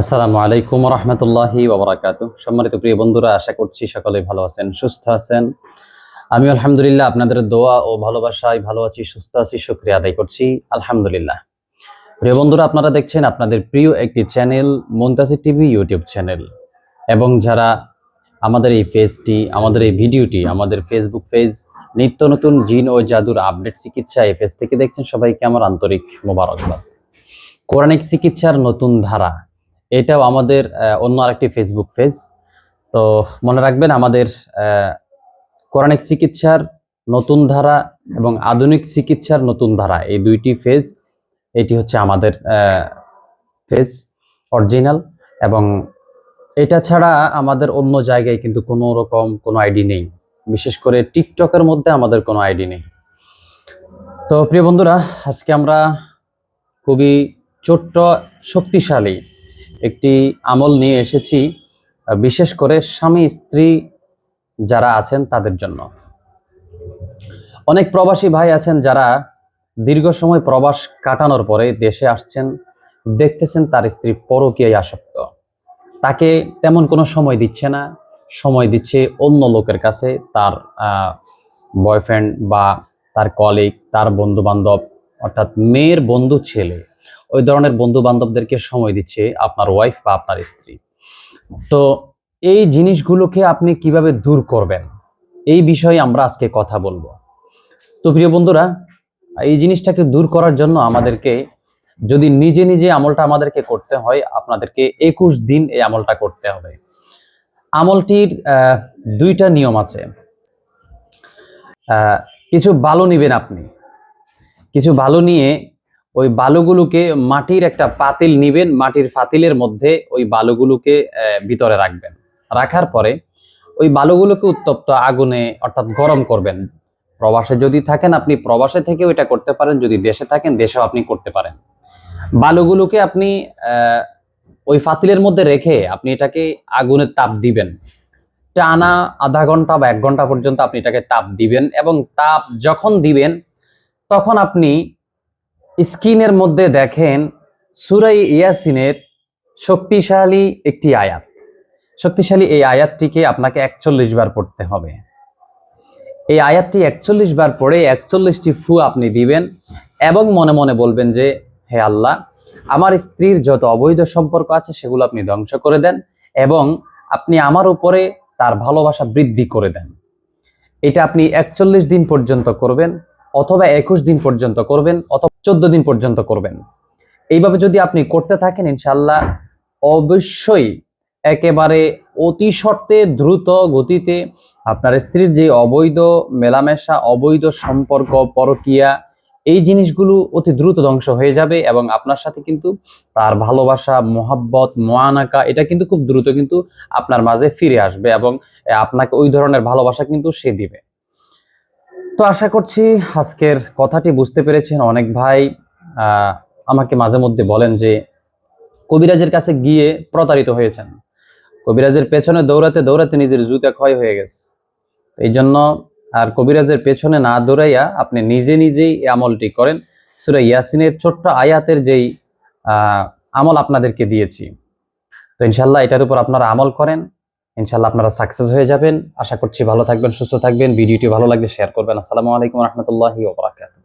আসসালামু আলাইকুম রহমতুল্লাহি ওবরাকাতু। সম্মানিত প্রিয় বন্ধুরা, আশা করছি সকলেই ভালো আছেন, সুস্থ আছেন। আমি আলহামদুলিল্লাহ আপনাদের দোয়া ও ভালোবাসায় ভালো আছি, সুস্থ আছি, শুক্রিয়া আদায় করছি। আলহামদুলিল্লাহ। প্রিয় বন্ধুরা, আপনারা দেখছেন আপনাদের প্রিয় একটি চ্যানেল, মন্তাসি টিভি ইউটিউব চ্যানেল। এবং যারা আমাদের এই পেজটি, আমাদের এই ভিডিওটি, আমাদের ফেসবুক পেজ, নিত্য নতুন জিন ও জাদুর আপডেট চিকিৎসা এই পেজ থেকে দেখছেন সবাইকে আমার আন্তরিক মোবারকবাদ। কোরআনিক চিকিৎসার নতুন ধারা এটাও আমাদের অন্য আরেকটি ফেসবুক পেজ তো মনে রাখবেন, আমাদের কোরআনিক চিকিৎসার নতুন ধারা এবং আধুনিক চিকিৎসার নতুন ধারা, এই দুইটি ফেজ এটি হচ্ছে আমাদের ফেজ অরিজিনাল এবং এটা ছাড়া আমাদের অন্য জায়গায় কিন্তু কোনো রকম কোনো আইডি নেই। বিশেষ করে টিকটকের মধ্যে আমাদের কোনো আইডি নেই। তো প্রিয় বন্ধুরা, আজকে আমরা খুবই ছোট্ট, শক্তিশালী একটি আমল নিয়ে এসেছি বিশেষ করে স্বামী, স্ত্রী যারা আছেন তাদের জন্য। অনেক প্রবাসী ভাই আছেন যারা দীর্ঘ সময় প্রবাস কাটানোর পরে দেশে আসছেন, দেখতেছেন তার স্ত্রী পরকীয়ায় আসক্ত। তাকে তেমন কোনো সময় দিচ্ছে না, সময় দিচ্ছে অন্য লোকের কাছে, তার বয়ফ্রেন্ড বা তার কলিগ তার বন্ধু বান্ধব অর্থাৎ মেয়ের বন্ধু ছেলে। ওই ধরনের বন্ধু বান্ধবদেরকে সময় দিচ্ছে আপনার ওয়াইফ বা আপনার স্ত্রী। তো এই জিনিসগুলোকে আপনি কীভাবে দূর করবেন? এই বিষয়ে আমরা আজকে কথা বলব। তো প্রিয় বন্ধুরা, এই জিনিসটাকে দূর করার জন্য আমাদেরকে যদি নিজে নিজে আমলটা আমাদেরকে করতে হয়, আপনাদেরকে একুশ দিন এই আমলটা করতে হবে। আমলটির দুইটা নিয়ম আছে। কিছু ভালো নিবেন আপনি। কিছু ভালো নিয়ে ওই বালুগুলোকে মাটির একটা পাতিল নিবেন, মাটির পাতিলের মধ্যে ওই বালুগুলোকে ভিতরে রাখবেন। রাখার পরে ওই বালুগুলোকে উত্তপ্ত আগুনে, অর্থাৎ গরম করবেন। প্রবাসে যদি থাকেন, আপনি প্রবাসে থেকেও এটা করতে পারেন। যদি দেশে থাকেন, দেশেও আপনি করতে পারেন। বালুগুলোকে আপনি ওই ফাতিলের মধ্যে রেখে আপনি এটাকে আগুনের তাপ দিবেন। টানা আধা ঘণ্টা বা এক ঘণ্টা পর্যন্ত আপনি এটাকে তাপ দিবেন এবং তাপ যখন দিবেন, তখন আপনি স্ক্রিনের মধ্যে দেখেন সুরাই ইয়াসিনের শক্তিশালী একটি আয়াত। শক্তিশালী এই আয়াতটিকে আপনাকে একচল্লিশ বার পড়তে হবে। এই আয়াতটি একচল্লিশ বার পড়ে একচল্লিশটি ফু আপনি দিবেন এবং মনে মনে বলবেন যে, হে আল্লাহ, আমার স্ত্রীর যত অবৈধ সম্পর্ক আছে সেগুলো আপনি ধ্বংস করে দেন এবং আপনি আমার উপরে তার ভালোবাসা বৃদ্ধি করে দেন। এটা আপনি একচল্লিশ দিন পর্যন্ত করবেন অথবা একুশ দিন পর্যন্ত করবেন অথবা চোদ্দ দিন পর্যন্ত করবেন। এইভাবে যদি আপনি করতে থাকেন ইনশাল্লাহ অবশ্যই একেবারে অতি শর্তে দ্রুত গতিতে আপনার স্ত্রীর যে অবৈধ মেলামেশা, অবৈধ সম্পর্ক, পরকিয়া, এই জিনিসগুলো অতি দ্রুত ধ্বংস হয়ে যাবে এবং আপনার সাথে কিন্তু তার ভালোবাসা, মোহাব্বত, মোয়ানাকা, এটা কিন্তু খুব দ্রুত কিন্তু আপনার মাঝে ফিরে আসবে এবং আপনাকে ওই ধরনের ভালোবাসা কিন্তু সে দিবে। তো আশা করছি আজকের কথাটি বুঝতে পেরেছেন। অনেক ভাই আমাকে মাঝে মধ্যে বলেন যে, কবিরাজের কাছে গিয়ে প্রতারিত হয়েছেন। কবিরাজের পেছনে দৌড়াতে দৌড়াতে নিজের জুতা ক্ষয় হয়ে গেছে। এই জন্য আর কবিরাজের পেছনে না দৌড়াইয়া আপনি নিজে নিজেই এই আমলটি করেন। সুরা ইয়াসিনের ছোট্ট আয়াতের যেই আমল আপনাদেরকে দিয়েছি। তো ইনশাল্লাহ এটার উপর আপনারা আমল করেন। ইনশাল্লাহ আপনারা সাকসেস হয়ে যাবেন। আশা করছি ভালো থাকবেন, সুস্থ থাকবেন। ভিডিওটি ভালো লাগলে শেয়ার করবেন। আসসালামু আলাইকুম রহমতুল্লাহি ওবরাকাত